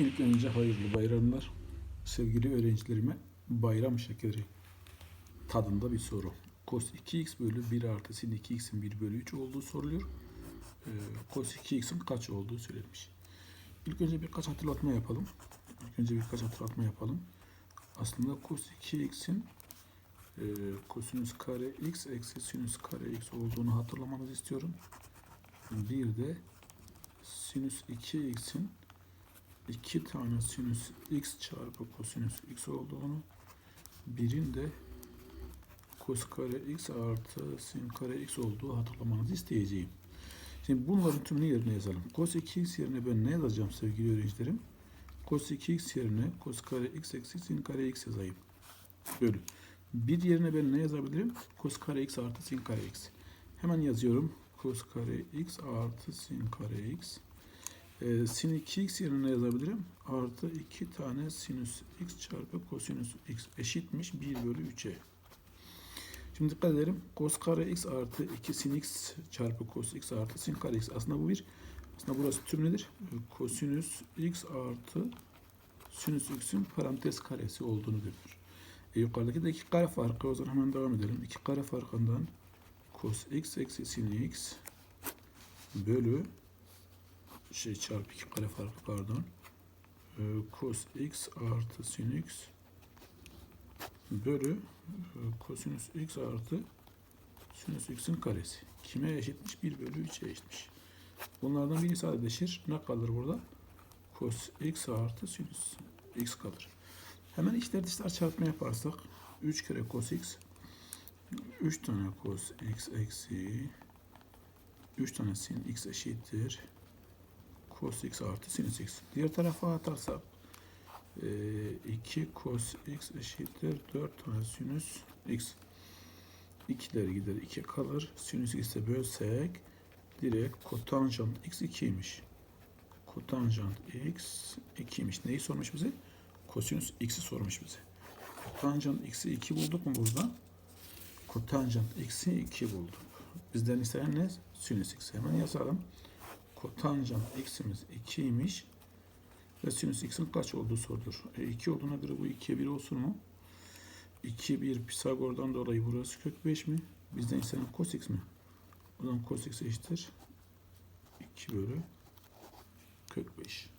İlk önce hayırlı bayramlar. Sevgili öğrencilerime bayram şekeri tadında bir soru. Cos 2x bölü 1 artı sin 2x'in 1 bölü 3 olduğu soruluyor. Ee, cos 2x'in kaç olduğu söylenmiş. İlk önce birkaç hatırlatma yapalım. İlk önce birkaç hatırlatma yapalım. Aslında cos 2x'in e, kosinüs kare x eksi sinüs kare x olduğunu hatırlamanızı istiyorum. Bir de sinüs 2x'in 2 tane sinüs x çarpı kosinüs x olduğunu birin de kos kare x artı sin kare x olduğu hatırlamanızı isteyeceğim. Şimdi bunların tümünü yerine yazalım. Cos 2x yerine ben ne yazacağım sevgili öğrencilerim? Cos 2x yerine cos kare x eksi sin kare x yazayım. Bölü. Bir yerine ben ne yazabilirim? Cos kare x artı sin kare x. Hemen yazıyorum. Cos kare x artı sin kare x. Ee, sin 2x yerine ne yazabilirim? Artı 2 tane sinüs x çarpı kosinüs x eşitmiş 1 bölü 3'e. Şimdi dikkat edelim. Cos kare x artı 2 sin x çarpı cos x artı sin kare x. Aslında bu bir. Aslında burası tüm nedir? Kosinüs x artı sinüs x'in parantez karesi olduğunu görür. E, yukarıdaki de iki kare farkı. O zaman hemen devam edelim. İki kare farkından cos x eksi sin x bölü şey çarpı 2 kare farkı pardon. Ee, cos x artı sin x bölü e, kosinüs x artı sinüs x'in karesi. Kime eşitmiş? 1 bölü 3'e eşitmiş. Bunlardan biri sadeleşir. Ne kalır burada? Cos x artı sinüs x kalır. Hemen içler dışlar çarpma yaparsak 3 kere cos x 3 tane cos x eksi 3 tane sin x eşittir cos x artı sinüs x. Diğer tarafa atarsak 2 cos x eşittir 4 tane sinüs x. 2'ler gider 2 kalır. Sinüs x'e bölsek direkt kotanjant x 2'ymiş. Kotanjant x 2'ymiş. Neyi sormuş bize? Kosinüs x'i sormuş bize. Kotanjant x'i 2 bulduk mu burada? Kotanjant x'i 2 bulduk. Bizden istenen ne? Sinüs x. Hemen yazalım kotanjant x'imiz 2'ymiş ve sinüs x'in kaç olduğu sorulur. E 2 olduğuna göre bu 2'ye 1 olsun mu? 2 1 Pisagor'dan dolayı burası kök 5 mi? Bizden istenen cos x mi? O zaman cos x eşittir 2 bölü kök 5.